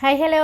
Hi hello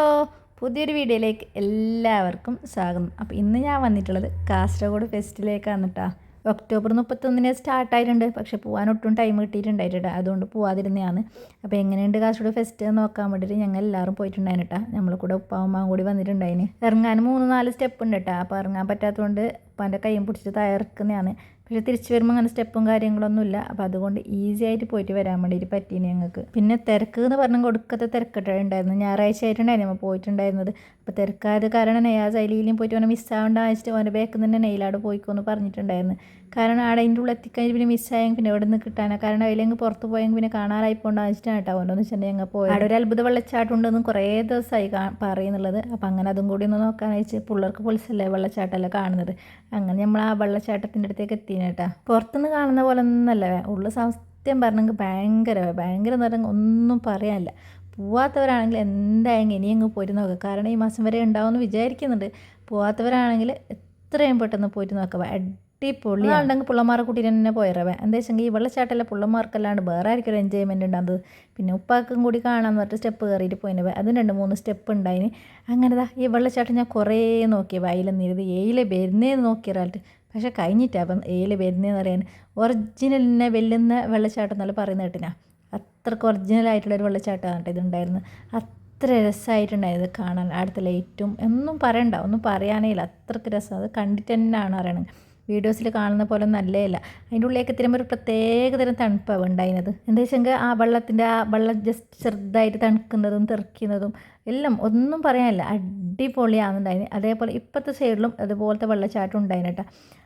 പുതിയൊരു വീഡിയോയിലേക്ക് എല്ലാവർക്കും സ്വാഗതം. അപ്പോൾ ഇന്ന് ഞാൻ വന്നിട്ടുള്ളത് കാസർഗോഡ് ഫെസ്റ്റിലേക്കാണ് കേട്ടോ ഒക്ടോബർ മുപ്പത്തൊന്നിന് സ്റ്റാർട്ടായിട്ടുണ്ട് പക്ഷേ പോകാൻ ഒട്ടും ടൈം കിട്ടിയിട്ടുണ്ടായിട്ടാ അതുകൊണ്ട് പോവാതിരുന്നതാണ്. അപ്പോൾ എങ്ങനെയുണ്ട് കാസർഗോഡ് ഫെസ്റ്റ് നോക്കാൻ വേണ്ടിയിട്ട് ഞങ്ങൾ എല്ലാവരും പോയിട്ടുണ്ടായിരുന്നു കേട്ടോ നമ്മൾ കൂടെ ഉപ്പാവുമ്പോൾ കൂടി വന്നിട്ടുണ്ടായിന്. ഇറങ്ങാൻ മൂന്ന് നാല് സ്റ്റെപ്പ് ഉണ്ട് കേട്ടോ അപ്പോൾ ഇറങ്ങാൻ പറ്റാത്തതുകൊണ്ട് ഉപ്പാന്റെ കൈയും പിടിച്ചിട്ട് തയ്യാറക്കുന്നതാണ് പക്ഷെ തിരിച്ചു വരുമ്പോൾ അങ്ങനെ സ്റ്റെപ്പും കാര്യങ്ങളൊന്നുമില്ല. അപ്പോൾ അതുകൊണ്ട് ഈസി ആയിട്ട് പോയിട്ട് വരാൻ വേണ്ടിയിട്ട് പറ്റീന് ഞങ്ങൾക്ക്. പിന്നെ തിരക്ക് എന്ന് പറഞ്ഞാൽ കൊടുക്കത്തെ തിരക്കിട്ടുണ്ടായിരുന്നു ഞായറാഴ്ച ആയിട്ടുണ്ടായിരുന്നു. നമ്മൾ പോയിട്ടുണ്ടായിരുന്നത് അപ്പോൾ തിരക്കായത് കാരണം നെയ്യാ അതിലും പോയിട്ട് അവനെ മിസ്സാവേണ്ട വെച്ചിട്ട് അവന്റെ ബാക്കിൽ നിന്ന് തന്നെ നെയിലാട് പോയിക്കോന്ന് പറഞ്ഞിട്ടുണ്ടായിരുന്നു. കാരണം ആടെ അതിന്റെ ഉള്ളിൽ എത്തിക്കഴിഞ്ഞ് പിന്നെ മിസ്സായെങ്കിൽ പിന്നെ എവിടെ നിന്ന് കിട്ടാനാണ് കാരണം അതിലെങ്കിൽ പുറത്ത് പോയെങ്കിൽ പിന്നെ കാണാനായി പോകേണ്ട വെച്ചിട്ടാണ് കേട്ടോ അവന്റെ വെച്ചിട്ടുണ്ടെങ്കിൽ ഞങ്ങൾ പോയി അവിടെ ഒരു അത്ഭുത വെള്ളച്ചാട്ടം ഉണ്ടെന്ന് കുറേ ദിവസമായി കാ പറയുന്നുള്ളത്. അപ്പോൾ അങ്ങനെ അതും കൂടി ഒന്ന് നോക്കാൻ വെച്ച് പിള്ളേർക്ക് പൊളിച്ചല്ലേ വെള്ളച്ചാട്ടമല്ല കാണുന്നത്? അങ്ങനെ നമ്മൾ ആ വെള്ളച്ചാട്ടത്തിന്റെ അടുത്തേക്ക് എത്തിനെ കേട്ടോ. പുറത്തുനിന്ന് കാണുന്ന പോലെ ഒന്നല്ല ഉള്ള സത്യം പറഞ്ഞെങ്കിൽ ഭയങ്കര ഭയങ്കര എന്ന് പറഞ്ഞാൽ ഒന്നും പറയാനില്ല. പോവാത്തവരാണെങ്കിൽ എന്തായെങ്കിൽ ഇനി അങ്ങ് പോയിട്ട് നോക്കുക കാരണം ഈ മാസം വരെ ഉണ്ടാവുമെന്ന് വിചാരിക്കുന്നുണ്ട്. പോവാത്തവരാണെങ്കിൽ എത്രയും പെട്ടെന്ന് പോയിട്ട് നോക്കുക അടിപൊളി ആളുണ്ടെങ്കിൽ പിള്ളമാരെ കൂട്ടിയിട്ട് തന്നെ പോയിറവേ എന്താ വെച്ചെങ്കിൽ ഈ വെള്ളച്ചാട്ടല്ല പിള്ളമാർക്കല്ലാണ്ട് വേറെ ആയിരിക്കും ഒരു എൻജോയ്മെന്റ് ഉണ്ടാകുന്നത് പിന്നെ ഉപ്പാക്കും കൂടി കാണാമെന്ന് പറഞ്ഞിട്ട് സ്റ്റെപ്പ് കയറിയിട്ട് പോയിനവ അതിന് രണ്ട് മൂന്ന് സ്റ്റെപ്പ് ഉണ്ടായിന്. അങ്ങനെതാ ഈ വെള്ളച്ചാട്ടം ഞാൻ കുറേ നോക്കി. നിരത് ഏയിലെ വരുന്നേന്ന് നോക്കിയറായിട്ട് പക്ഷേ കഴിഞ്ഞിട്ടാണ് അപ്പം ഏയിൽ വരുന്നതെന്ന് അറിയാൻ ഒറിജിനലിനെ വെല്ലുന്ന വെള്ളച്ചാട്ടം എന്നല്ല പറയുന്ന കേട്ടിനാ അത്രയ്ക്ക് ഒറിജിനൽ ആയിട്ടുള്ളൊരു വെള്ളച്ചാട്ടമാണ് കേട്ടോ ഇതുണ്ടായിരുന്നത് അത്ര രസമായിട്ടുണ്ടായത് കാണാൻ അടുത്ത ലൈറ്റും ഒന്നും പറയണ്ട ഒന്നും പറയാനേ ഇല്ല. അത്രയ്ക്ക് രസം. അത് കണ്ടിട്ട് തന്നെയാണ് അറിയണത്. വീഡിയോസിൽ കാണുന്ന പോലെ നല്ലതല്ല. അതിന്റെ ഉള്ളിലേക്ക് എത്തുമ്പോൾ ഒരു പ്രത്യേക തരം തണുപ്പാണ് ഉണ്ടായിരുന്നത്. എന്താ വെച്ചെങ്കിൽ ആ വെള്ളത്തിന്റെ ആ വെള്ളം ജസ്റ്റ് ചെറുതായിട്ട് തണുക്കുന്നതും തെറിക്കുന്നതും എല്ലാം ഒന്നും പറയാനില്ല. അടിപൊളിയാണെന്നുണ്ടായിന് അതേപോലെ ഇപ്പോഴത്തെ സൈഡിലും അതുപോലത്തെ വെള്ളച്ചാട്ടം ഉണ്ടായിന് കേട്ടോ.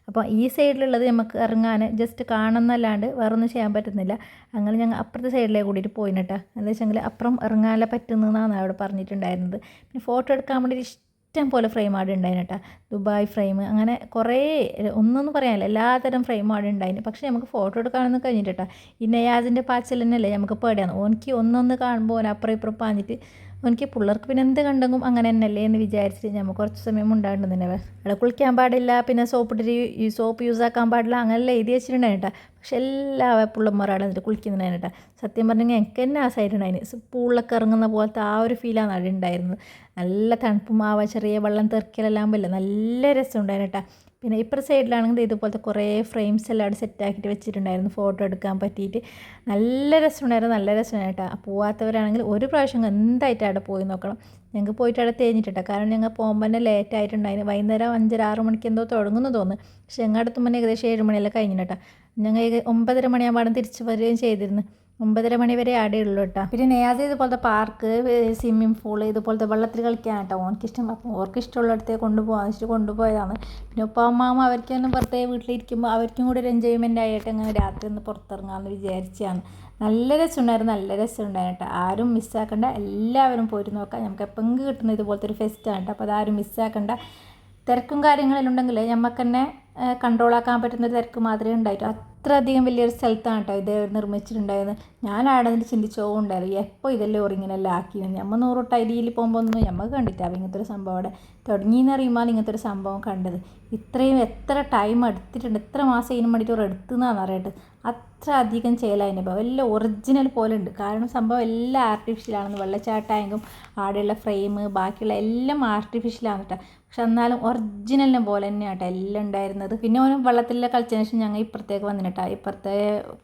അപ്പോൾ ഈ സൈഡിലുള്ളത് നമുക്ക് ഇറങ്ങാൻ ജസ്റ്റ് കാണുന്നല്ലാണ്ട് വേറൊന്നും ചെയ്യാൻ പറ്റുന്നില്ല. അങ്ങനെ ഞങ്ങൾ അപ്പുറത്തെ സൈഡിലേക്ക് കൂടിയിട്ട് പോയിന് എന്താ വെച്ചെങ്കിൽ അപ്പുറം ഇറങ്ങാനല്ല പറ്റുന്നതെന്നാണ് അവിടെ പറഞ്ഞിട്ടുണ്ടായിരുന്നത്. പിന്നെ ഫോട്ടോ എടുക്കാൻ വേണ്ടി ഇഷ്ടം പോലെ ഫ്രെയിം ആട് ഉണ്ടായിന് കേട്ടോ ദുബായ് ഫ്രെയിം അങ്ങനെ കുറേ ഒന്നൊന്നും പറയാനില്ല. എല്ലാത്തരം ഫ്രെയിം ആട് ഉണ്ടായിന് പക്ഷേ നമുക്ക് ഫോട്ടോ എടുക്കാനൊന്നും കഴിഞ്ഞിട്ട് കേട്ടോ ഈ നയാസിന്റെ പാച്ചിൽ തന്നെയല്ലേ നമുക്ക് പേടിയാണ്. ഓനിക്ക് ഒന്നൊന്ന് കാണുമ്പോൾ ഓൻ അപ്പുറം ഇപ്പുറം പാഞ്ഞിട്ട് എനിക്ക് പിള്ളേർക്ക് പിന്നെ എന്ത് കണ്ടെങ്കിലും അങ്ങനെ തന്നെയല്ലേ എന്ന് വിചാരിച്ചിട്ട് നമ്മൾ കുറച്ച് സമയം ഉണ്ടായിരുന്നു തന്നെ അവിടെ കുളിക്കാൻ പാടില്ല പിന്നെ സോപ്പ് ഈ സോപ്പ് യൂസ് ആക്കാൻ പാടില്ല അങ്ങനെല്ലാം എഴുതി വെച്ചിട്ടുണ്ടായിരുന്നു കേട്ടോ പക്ഷെ എല്ലാ പിള്ളമാരാണ് എന്നിട്ട് കുളിക്കുന്നതിനാണ് കേട്ടോ സത്യം പറഞ്ഞെങ്കിൽ എനിക്ക് തന്നെ ആ സൈഡ് ഉണ്ടായിരുന്നു പൂളിലൊക്കെ ഇറങ്ങുന്ന പോലത്തെ ആ ഒരു ഫീലാണ് അവിടെ ഉണ്ടായിരുന്നത്. നല്ല തണുപ്പും ആ ചെറിയ വെള്ളം തെറിക്കലെല്ലാം പോലെ നല്ല രസം ഉണ്ടായിരുന്നു കേട്ടോ പിന്നെ ഇപ്പുറ സൈഡിലാണെങ്കിൽ ഇതുപോലത്തെ കുറേ ഫ്രെയിംസ് എല്ലാം അവിടെ സെറ്റാക്കിയിട്ട് വെച്ചിട്ടുണ്ടായിരുന്നു. ഫോട്ടോ എടുക്കാൻ പറ്റിയിട്ട്. നല്ല രസമുണ്ടായിരുന്നു. നല്ല രസമുണ്ടായിട്ടാ പോവാത്തവരാണെങ്കിൽ ഒരു പ്രാവശ്യം എന്തായിട്ട് അവിടെ പോയി നോക്കണം. ഞങ്ങൾക്ക് പോയിട്ട് അവിടെ തേഞ്ഞിട്ടാ കാരണം ഞങ്ങൾ പോകുമ്പോൾ തന്നെ ലേറ്റ് ആയിട്ടുണ്ടായിരുന്നു. വൈകുന്നേരം അഞ്ചര ആറ് മണിക്ക് എന്തോ തുടങ്ങുന്നു തോന്നുന്നു. പക്ഷേ ഞങ്ങളുടെ അടുത്തുമ്പോൾ ഏകദേശം ഏഴ് മണിയെല്ലാം കഴിഞ്ഞിട്ടാ. ഞങ്ങൾ ഒമ്പതര മണിയാകുമ്പോൾ തിരിച്ച് വരികയും ചെയ്തിരുന്നു ഒമ്പതര മണി വരെ ആടെ ഉള്ളൂ കേട്ടോ. പിന്നെ നെയാസ് ഇതുപോലത്തെ പാർക്ക് സ്വിമ്മിംഗ് പൂൾ ഇതുപോലത്തെ വെള്ളത്തിൽ കളിക്കാൻ കേട്ടോ ഓർക്ക് ഇഷ്ടം അപ്പോൾ ഓർക്ക് ഇഷ്ടമുള്ളിടത്തേക്ക് കൊണ്ടുപോകാൻ വെച്ചിട്ട് കൊണ്ടുപോയതാണ്. പിന്നെ ഉപ്പാമ്മാവും അവർക്കൊന്നും പുറത്തേ വീട്ടിലിരിക്കുമ്പോൾ അവർക്കും കൂടി ഒരു എൻജോയ്മെന്റ് ആയിട്ട് അങ്ങനെ രാത്രി ഒന്ന് പുറത്തിറങ്ങാമെന്ന് വിചാരിച്ചാണ് നല്ല രസമുണ്ടായിരുന്നു. നല്ല രസമുണ്ടായിരുന്നു കേട്ടോ. ആരും മിസ്സാക്കണ്ട എല്ലാവരും പോയിട്ട് നോക്കാം. നമുക്ക് എപ്പെങ്കിലും കിട്ടുന്ന ഇതുപോലത്തെ ഒരു ഫെസ്റ്റാണ് കേട്ടോ. അപ്പോൾ അതാരും മിസ്സാക്കണ്ട തിരക്കും കാര്യങ്ങളെല്ലാം ഉണ്ടെങ്കിൽ നമുക്ക് തന്നെ കൺട്രോളാക്കാൻ പറ്റുന്ന ഒരു തിരക്ക് മാത്രമേ ഉണ്ടായിട്ടു. അത്രയധികം വലിയൊരു സ്ഥലത്താണ് കേട്ടോ ഇത് അവിടെ നിന്ന് ചിന്തിച്ചോ ഉണ്ടായിരുന്നു. എപ്പോൾ ഇതെല്ലാം ഒറിങ്ങനെല്ലാം ആക്കി നമ്മൾ നൂറോട്ട് അരിയിൽ പോകുമ്പോൾ ഒന്നും നമുക്ക് കണ്ടിട്ടാവും ഇങ്ങനത്തെ ഒരു സംഭവം അവിടെ തുടങ്ങിയെന്ന് അറിയുമ്പോൾ ഇങ്ങനത്തെ ഒരു സംഭവം കണ്ടത്. ഇത്രയും എത്ര ടൈം എടുത്തിട്ടുണ്ട് എത്ര മാസം ഇതിന് മണിക്കൂർ എടുത്തുന്നാന്ന് അറിയട്ടെ. അത്ര അധികം ഇപ്പോൾ എല്ലാം ഒറിജിനൽ പോലെ ഉണ്ട്. കാരണം സംഭവം എല്ലാം ആർട്ടിഫിഷ്യലാണെന്ന് വെള്ളച്ചാട്ടായെങ്കിലും ആടെയുള്ള ഫ്രെയിം ബാക്കിയുള്ള എല്ലാം ആർട്ടിഫിഷ്യലാണ് കേട്ടോ. പക്ഷെ എന്നാലും ഒറിജിനലിനെ പോലെ തന്നെയാണ് കേട്ടോ എല്ലാം ഉണ്ടായിരുന്നത്. പിന്നെ ഓരോ വെള്ളത്തിലെ കളിച്ചതിന് ശേഷം ഞങ്ങൾ ഇപ്പുറത്തേക്ക് വന്നിട്ടാ ഇപ്പുറത്തെ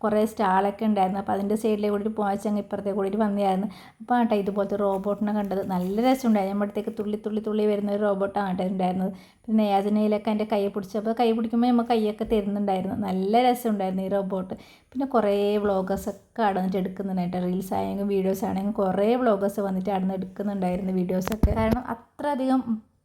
കുറേ സ്റ്റാളൊക്കെ ഉണ്ടായിരുന്നു. അപ്പോൾ അതിന്റെ സൈഡിലേക്ക് കൂടി പോകാൻ ഞങ്ങൾ ഇപ്പുറത്തേക്ക് കൂടി വന്നതായിരുന്നു. അപ്പോൾ ആട്ടെ ഇതുപോലത്തെ റോബോട്ടിനെ കണ്ടത്. നല്ല രസമുണ്ടായിരുന്നു നമ്മുടെ അടുത്തേക്ക് തുള്ളി തുള്ളി തുള്ളി വരുന്ന ഒരു റോബോട്ടാണ് കേട്ടോ ഉണ്ടായിരുന്നത്. പിന്നെ യാചനയിലൊക്കെ എന്റെ കൈ പിടിച്ചപ്പോൾ കൈ പിടിക്കുമ്പോൾ നമ്മൾ കൈയൊക്കെ തരുന്നുണ്ടായിരുന്നു. നല്ല രസമുണ്ടായിരുന്നു ഈ റോബോട്ട് പിന്നെ കുറേ വ്ളോഗേഴ്സൊക്കെ ഒക്കെ അടന്നിട്ട് എടുക്കുന്നുണ്ടായിട്ട് റീൽസ് ആയെങ്കിലും വീഡിയോസ് ആണെങ്കിലും കുറേ വ്ളോഗേഴ്സ് വന്നിട്ട് അവിടെ നിന്ന് എടുക്കുന്നുണ്ടായിരുന്നു വീഡിയോസൊക്കെ കാരണം അത്ര അധികം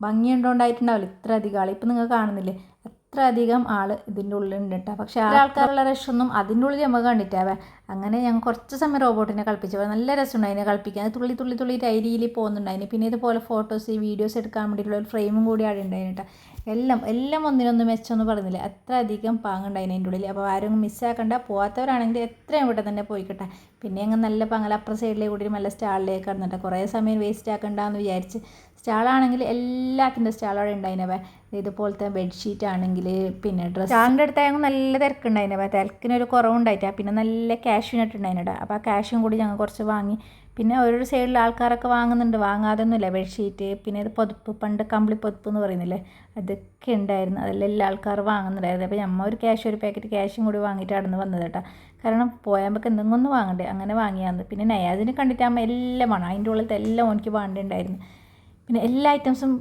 ഭംഗിയുണ്ടോണ്ടായിട്ടുണ്ടാവില്ല ഇത്ര അധികം ആൾ ഇപ്പം നിങ്ങൾ കാണുന്നില്ലേ? അത്ര അധികം ആൾ ഇതിന്റെ ഉള്ളിലുണ്ട് കേട്ടോ. പക്ഷേ ആൾക്കാരുള്ള രക്ഷമൊന്നും അതിന്റെ ഉള്ളിൽ നമുക്ക് കണ്ടിട്ടാവേ അങ്ങനെ ഞങ്ങൾ കുറച്ച് സമയം റോബോട്ടിനെ കളിപ്പിച്ചു നല്ല രസമുണ്ട് അതിനെ കളിപ്പിക്കാൻ. അത് തുള്ളി തുള്ളി തുള്ളി അരിയിൽ പോകുന്നുണ്ടായിരുന്നു പിന്നെ ഇതുപോലെ ഫോട്ടോസ് വീഡിയോസ് എടുക്കാൻ വേണ്ടിയിട്ടുള്ള ഒരു ഫ്രെയിമും കൂടി അവിടെ ഉണ്ടായിരുന്നു കേട്ടോ. എല്ലാം എല്ലാം ഒന്നിനൊന്നും മെച്ചമൊന്നും പറഞ്ഞില്ല അത്ര അധികം പാങ്ങുണ്ടായിന് അതിന്റെ ഉള്ളിൽ. അപ്പോൾ ആരും മിസ്സാക്കണ്ട പോകാത്തവരാണെങ്കിൽ എത്രയും ഇവിടെ തന്നെ പോയിക്കട്ടെ. പിന്നെ അങ്ങ് നല്ല പങ്ങല അപ്പുറ സൈഡിലേക്ക് കൂടി നല്ല സ്റ്റാളിലേക്ക് കടന്നിട്ട് കുറേ സമയം വേസ്റ്റ് ആക്കണ്ടെന്ന് വിചാരിച്ച് സ്റ്റാളാണെങ്കിൽ എല്ലാത്തിന്റെ സ്റ്റാൾ അവിടെ ഉണ്ടായിനവ ഇതുപോലത്തെ ബെഡ്ഷീറ്റ് ആണെങ്കിൽ പിന്നെ ഡ്രസ്സ് സ്റ്റാളിന്റെ അടുത്തായെങ്കിൽ നല്ല തിരക്കുണ്ടായിനവ തിരക്കിനൊരു കുറവുണ്ടായിട്ടാ. പിന്നെ നല്ല ക്യാഷ് ഇട്ടുണ്ടായിനടാ അപ്പോൾ ആ ക്യാഷും കൂടി ഞങ്ങൾ കുറച്ച് വാങ്ങി. പിന്നെ ഓരോ സൈഡിൽ ആൾക്കാരൊക്കെ വാങ്ങുന്നുണ്ട്. വാങ്ങാതൊന്നുമില്ല. ബെഡ്ഷീറ്റ് പിന്നെ ഇത് പൊതുപ്പ് പണ്ട് കമ്പിളി പൊതുപ്പ് എന്ന് പറയുന്നില്ലേ? അതൊക്കെ ഉണ്ടായിരുന്നു. അതെല്ലാം എല്ലാ ആൾക്കാർ വാങ്ങുന്നുണ്ടായിരുന്നു. അപ്പോൾ നമ്മൾ ഒരു ക്യാഷ് ഒരു പാക്കറ്റ് ക്യാഷും കൂടി വാങ്ങിയിട്ട് അവിടെ നിന്ന് വന്നത് കേട്ടോ. കാരണം പോയാകുമ്പോൾ എന്തെങ്കിലും ഒന്ന് വാങ്ങണ്ടേ? അങ്ങനെ വാങ്ങിയാന്ന്. പിന്നെ നയാസിനെ കണ്ടിട്ടാകുമ്പോൾ എല്ലാം വേണം. അതിന്റെ ഉള്ളിലത്തെ എല്ലാം എനിക്ക് വേണ്ടിണ്ടായിരുന്നു. പിന്നെ എല്ലാ ഐറ്റംസും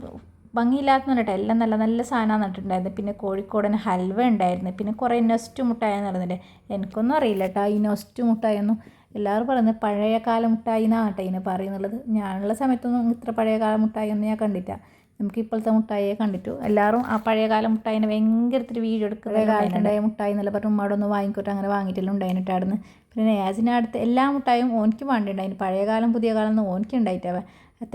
ഭംഗിയില്ലാത്തതെന്ന് കേട്ടോ. എല്ലാം നല്ല നല്ല സാധനമാണ് നട്ടിട്ടുണ്ടായിരുന്നു പിന്നെ കോഴിക്കോടൻ ഹൽവ ഉണ്ടായിരുന്നു. പിന്നെ കുറേ നൊസ്റ്റ് മുട്ടായെന്ന് പറഞ്ഞിട്ടുണ്ടേ എനിക്കൊന്നും അറിയില്ല കേട്ടോ. ഈ നൊസ്റ്റ് മുട്ടായൊന്നും എല്ലാവരും പറയുന്നത് പഴയ കാല മുട്ടായി എന്നാണ് കേട്ടോ ഇതിനെ പറയുന്നുള്ളത്. ഞാനുള്ള സമയത്തൊന്നും ഇത്ര പഴയ കാല മുട്ടായി ഒന്നും ഞാൻ കണ്ടിട്ടില്ല. നമുക്ക് ഇപ്പോഴത്തെ മുട്ടായിയെ കണ്ടിട്ടു. എല്ലാവരും ആ പഴയ കാല മുട്ടായിനെ ഭയങ്കരത്തിൽ വീഡിയോ എടുക്കുന്ന കാലത്തുണ്ടായ മുട്ടായി എന്നല്ല പറഞ്ഞു ഉമ്മാടെ ഒന്ന് വാങ്ങിക്കോട്ടെ അങ്ങനെ വാങ്ങിയിട്ടില്ല ഉണ്ടായിട്ടായിരുന്നു പിന്നെ നേസിനടുത്ത് എല്ലാ മുട്ടായും ഓനിക്ക് വേണ്ടിണ്ടായിരുന്നു പഴയ കാലം പുതിയ കാലം ഒന്നും ഓനിക്ക് ഉണ്ടായിട്ടവ.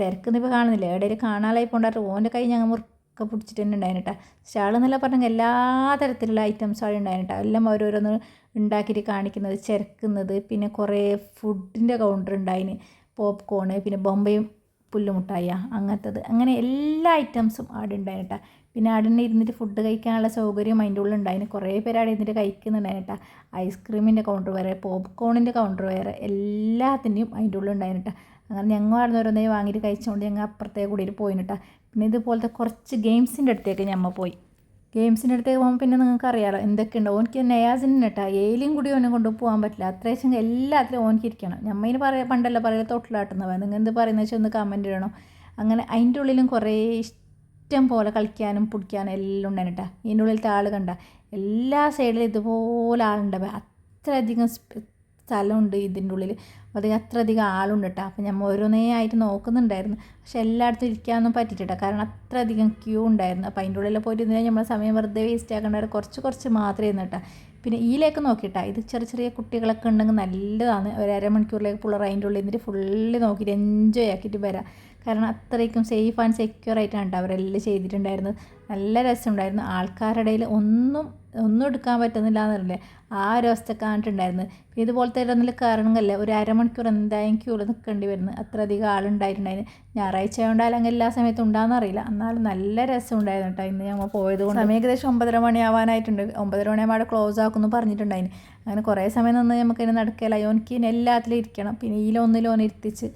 തിരക്കൊന്നും ഇപ്പോൾ കാണുന്നില്ല. എവിടെയും കാണാനായി പോണ്ടായിട്ട് ഓന്റെ കൈ ഞങ്ങൾ മുറുക്ക പിടിച്ചിട്ട് തന്നെ ഉണ്ടായിട്ടാ സ്റ്റാൾ എന്നല്ല പറഞ്ഞെങ്കിൽ എല്ലാ തരത്തിലുള്ള ഐറ്റംസ് അവിടെ ഉണ്ടായിട്ടാ എല്ലാം ഓരോരോന്ന് ഉണ്ടാക്കിയിട്ട് കാണിക്കുന്നത് ചിരക്കുന്നത് പിന്നെ കുറേ ഫുഡിന്റെ കൗണ്ടർ ഉണ്ടായിന്. പോപ്കോണ് പിന്നെ ബൊമ്പയും പുല്ലുമുട്ടായ അങ്ങനത്തത്. അങ്ങനെ എല്ലാ ഐറ്റംസും അവിടെ ഉണ്ടായിട്ടാ പിന്നെ അവിടെ തന്നെ ഇരുന്നിട്ട് ഫുഡ് കഴിക്കാനുള്ള സൗകര്യം അതിന്റെ ഉള്ളിൽ ഉണ്ടായിന്. കുറേ പേര് അവിടെ ഇരുന്നിട്ട് കഴിക്കുന്നുണ്ടായിട്ടാ ഐസ്ക്രീമിന്റെ കൗണ്ടർ വേറെ പോപ്കോണിന്റെ കൗണ്ടർ വേറെ എല്ലാത്തിന്റെയും അതിന്റെ ഉള്ളിൽ ഉണ്ടായിട്ടാ അങ്ങനെ ഞങ്ങൾ അവിടെ നിന്ന് ഓരോന്നേ വാങ്ങിയിട്ട് കഴിച്ചുകൊണ്ട് ഞങ്ങൾ അപ്പുറത്തേക്ക് കൂടിയിട്ട് പോയിട്ടാ പിന്നെ ഇതുപോലത്തെ കുറച്ച് ഗെയിംസിന്റെ അടുത്തേക്ക് ഞമ്മ പോയി. ഗെയിംസിന്റെ അടുത്തേക്ക് പോകുമ്പോൾ പിന്നെ നിങ്ങൾക്ക് അറിയാമല്ലോ എന്തൊക്കെയുണ്ട്? ഓനിക്ക് നയാസിന് കേട്ടോ ഏലിയും കൂടി ഓനെ കൊണ്ട് പോകാൻ പറ്റില്ല. അത്രയും എല്ലാത്തിലും ഓനിക്ക് ഇരിക്കണം. ഞമ്മയിന് പറയാ പണ്ടല്ല പറയുക തൊട്ടിലാട്ടുന്നവ നിങ്ങൾ എന്ത് പറയുന്നത് വെച്ചാൽ ഒന്ന് കമന്റ് ഇടണം. അങ്ങനെ അതിന്റെ ഉള്ളിലും കുറേ ഇഷ്ടം പോലെ കളിക്കാനും പിടിക്കാനും എല്ലാം ഉണ്ടായിട്ടാ ഇതിന്റെ ഉള്ളിലത്തെ ആൾ കണ്ട എല്ലാ സൈഡിലും ഇതുപോലെ ആളുണ്ടാവുക അത്രയധികം സ്ഥലമുണ്ട് ഇതിന്റെ ഉള്ളിൽ. അത് അത്രയധികം ആളുണ്ട് കേട്ടോ അപ്പോൾ ഞാൻ ഓരോന്നേ ആയിട്ട് നോക്കുന്നുണ്ടായിരുന്നു. പക്ഷെ എല്ലായിടത്തും ഇരിക്കാനൊന്നും പറ്റിയിട്ടില്ല കാരണം അത്രയധികം ക്യൂ ഉണ്ടായിരുന്നു. അപ്പോൾ അതിന്റെ ഉള്ളിൽ പോയിട്ട് ഇതിനെ നമ്മൾ സമയം വെറുതെ വേസ്റ്റ് ആക്കേണ്ട കുറച്ച് കുറച്ച് മാത്രമേ ഇരുന്നു കേട്ടോ പിന്നെ ഈലേക്ക് നോക്കിയിട്ടാ ഇത് ചെറിയ ചെറിയ കുട്ടികളൊക്കെ ഉണ്ടെങ്കിൽ നല്ലതാണ്. ഒരു അരമണിക്കൂറിലേക്ക് പിള്ളേർ അതിന്റെ ഉള്ളിൽ നിന്നിട്ട് ഫുള്ള് നോക്കിയിട്ട് എൻജോയ് ആക്കിയിട്ട് വരാം. കാരണം അത്രയ്ക്കും സേഫ് ആൻഡ് സെക്യൂർ ആയിട്ടാണ് കേട്ടോ അവരെല്ലാം ചെയ്തിട്ടുണ്ടായിരുന്നത്. നല്ല രസമുണ്ടായിരുന്നു. ആൾക്കാരുടെ ഇടയിൽ ഒന്നും ഒന്നും എടുക്കാൻ പറ്റുന്നില്ല എന്നറിയില്ലേ ആ ഒരു അവസ്ഥ കാണിട്ടുണ്ടായിരുന്നു ഇതുപോലത്തെ ഒന്നിൽ കയറണമെങ്കിലേ ഒരു അരമണിക്കൂർ എന്തായാലും ക്യൂൽ നിൽക്കേണ്ടി വരുന്നു അത്രയധികം ആളുണ്ടായിട്ടുണ്ടായിരുന്നു. ഞായറാഴ്ച ആയതുകൊണ്ട് അല്ലെങ്കിൽ എല്ലാ സമയത്തും ഉണ്ടാകുന്ന അറിയില്ല. എന്നാലും നല്ല രസം ഉണ്ടായിരുന്നു കേട്ടോ ഇന്ന് ഞങ്ങൾ പോയത് കൊണ്ട്. സമയം ഏകദേശം ഒമ്പതര മണിയാവാനായിട്ടുണ്ട്. ഒമ്പതര മണിയാകുമ്പോൾ അവിടെ ക്ലോസ് ആക്കുമെന്ന് പറഞ്ഞിട്ടുണ്ടായിരുന്നു. അങ്ങനെ കുറേ സമയം നിന്ന് നമുക്ക് ഇതിന് നടക്കില്ല എനിക്ക് എല്ലാത്തിലും ഇരിക്കണം. പിന്നെ ഈലൊന്നിലും ഇരുത്തിച്ച്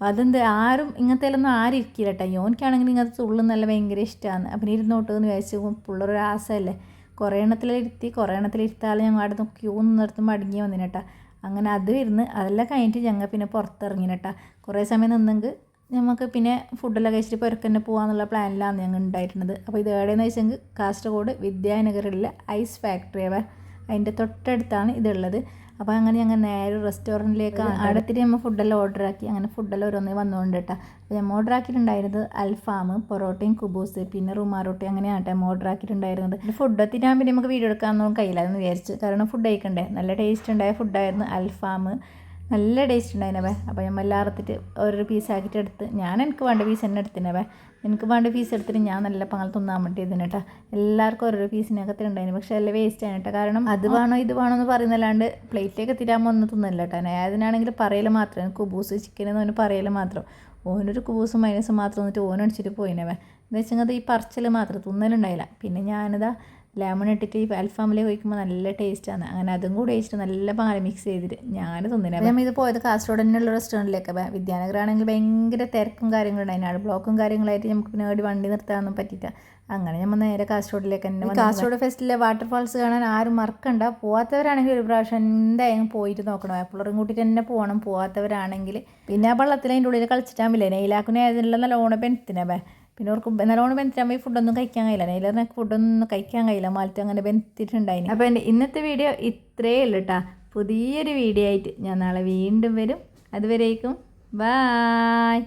അതെന്ത്? ആരും ഇങ്ങനത്തേലൊന്നും ആരും ഇരിക്കില്ല കേട്ടോ യോനിക്കാണെങ്കിൽ ഇങ്ങനത്തെ തുള്ളും നല്ല ഭയങ്കര ഇഷ്ടമാണ് അപ്പം ഇരുന്നോട്ട് എന്ന് വിചാരിച്ചു പിള്ളേരൊരു ആസയല്ലേ? കുറേ എണ്ണത്തിലിരുത്തി കുറേ എണ്ണത്തിലിരുത്താൽ ഞങ്ങൾ അവിടെ നിന്ന് ക്യൂ നിർത്തുമ്പോൾ അടങ്ങി കേട്ടോ അങ്ങനെ അത് ഇരുന്ന് അതെല്ലാം കഴിഞ്ഞിട്ട് ഞങ്ങൾ പിന്നെ പുറത്തിറങ്ങിനട്ടാ. കുറേ സമയം നിന്നെങ്കിൽ നമുക്ക് പിന്നെ ഫുഡെല്ലാം കഴിച്ചിട്ട് പുരക്കന്നെ പോകാമെന്നുള്ള പ്ലാനിലാണ് ഞങ്ങൾ ഉണ്ടായിരുന്നത് അപ്പോൾ ഇത് എവിടെയെന്ന് വെച്ചെങ്കിൽ കാസർഗോഡ് വിദ്യാനഗറിലെ ഐസ് ഫാക്ടറി അവ. അതിന്റെ തൊട്ടടുത്താണ് ഇതുള്ളത്. അപ്പോൾ അങ്ങനെ ഞങ്ങൾ നേരെ റെസ്റ്റോറന്റിലേക്ക് അടുത്തിട്ട് നമ്മൾ ഫുഡെല്ലാം ഓർഡർ ആക്കി. അങ്ങനെ ഫുഡെല്ലാം ഓരോന്നേ വന്നുകൊണ്ട് കേട്ടോ അപ്പോൾ നമ്മൾ ഓർഡർ ആക്കിയിട്ടുണ്ടായിരുന്നത് അൽഫാം പൊറോട്ടയും കുബൂസ് പിന്നെ റുമാറോട്ടി അങ്ങനെയാണ് കേട്ടോ നമ്മൾ ഓർഡർ ആക്കിയിട്ടുണ്ടായിരുന്നത്. ഫുഡ് എത്തിയിട്ടാകുമ്പോൾ പിന്നെ നമുക്ക് വീഡിയോ എടുക്കാമെന്നൊന്നും കഴിയില്ലെന്ന് വിചാരിച്ചു. കാരണം ഫുഡ് കഴിക്കണ്ടേ? നല്ല ടേസ്റ്റ് ഉണ്ടായ ഫുഡായിരുന്നു അൽഫാം നല്ല ടേസ്റ്റ് ഉണ്ടായിനവേ അപ്പോൾ ഞാൻ എല്ലാറത്തിട്ട് ഓരോ പീസ് ആക്കിയിട്ട് എടുത്ത് ഞാൻ എനിക്ക് വേണ്ട പീസ് തന്നെ എടുത്തിനവേ എനിക്ക് വേണ്ട പീസ് എടുത്തിട്ട് ഞാൻ നല്ല പങ്ങൾ തിന്നാൻ വേണ്ടി ഇതിന് കേട്ടോ എല്ലാവർക്കും ഓരോ പീസിനകത്ത് ഉണ്ടായിരുന്നു പക്ഷേ എല്ലാം വേസ്റ്റ് ആണ് കേട്ടോ കാരണം അത് വേണോ ഇത് വേണോ എന്ന് പറയുന്നല്ലാണ്ട് പ്ലേറ്റിലേക്ക് എത്തിരാകുമ്പോൾ ഒന്നും തിന്നില്ല കേട്ടോ അതിനാണെങ്കിൽ പറയൽ മാത്രം. കുബൂസ് ചിക്കൻ എന്ന് പറഞ്ഞാൽ പറയൽ മാത്രം. ഓനൊരു കുബൂസും മൈനസും മാത്രം വന്നിട്ട് ഓനടിച്ചിട്ട് പോയിനവേ എന്ന് വെച്ചാൽ ഈ പറച്ചൽ മാത്രം തിന്നലുണ്ടായില്ല. പിന്നെ ഞാനിതാ ലെമൺ ഇട്ടിട്ട് ഈ അൽഫാമിലെ കഴിക്കുമ്പോൾ നല്ല ടേസ്റ്റാണ് അങ്ങനെ അതും കൂടെ കഴിച്ചിട്ട് നല്ല പാൽ മിക്സ് ചെയ്തിട്ട് ഞാൻ തിന്നില്ല. ഞാൻ ഇത് പോയത് കാസർഗോഡ് തന്നെയുള്ള റെസ്റ്റോറന്റിലേക്ക് അപ്പം വിദ്യാനഗറാണെങ്കിൽ ഭയങ്കര തിരക്കും കാര്യങ്ങളും ഉണ്ടായിരുന്നു ബ്ലോക്കും കാര്യങ്ങളായിട്ട് നമുക്ക് പിന്നെ ഒരു വണ്ടി നിർത്താനൊന്നും പറ്റിയില്ല. അങ്ങനെ നമ്മൾ നേരെ കാസർഗോഡിലേക്ക് തന്നെ കാസർഗോഡ് ഫെസ്റ്റിലെ വാട്ടർഫാൾസ് കാണാൻ ആരും മറക്കണ്ട. പോവാത്തവരാണെങ്കിൽ ഒരു പ്രാവശ്യം എന്തായാലും പോയിട്ട് നോക്കണം. എപ്പോഴും കൂട്ടിയിട്ട് തന്നെ പോകണം പോവാത്തവരാണെങ്കിൽ പിന്നെ ആ വെള്ളത്തിൽ അതിന്റെ ഉള്ളിൽ കളിച്ചിട്ടാകുമ്പോൾ നെയിലാക്കുനെ അതിനുള്ള നല്ലോണം പിന്നെ അവർക്ക് നല്ലോണം ബെൻത്തിട്ടാകുമ്പോൾ ഈ ഫുഡൊന്നും കഴിക്കാൻ കഴിയില്ല. നെയിലറിനെ ഫുഡൊന്നും കഴിക്കാൻ കഴിയില്ല. മാലത്ത് അങ്ങനെ ബെൻത്തിട്ടുണ്ടായിന്. അപ്പോൾ എന്റെ ഇന്നത്തെ വീഡിയോ ഇത്രയേ ഉള്ളൂ കേട്ടോ പുതിയൊരു വീഡിയോ ആയിട്ട് ഞാൻ നാളെ വീണ്ടും വരും. അതുവരേക്കും ബായ്.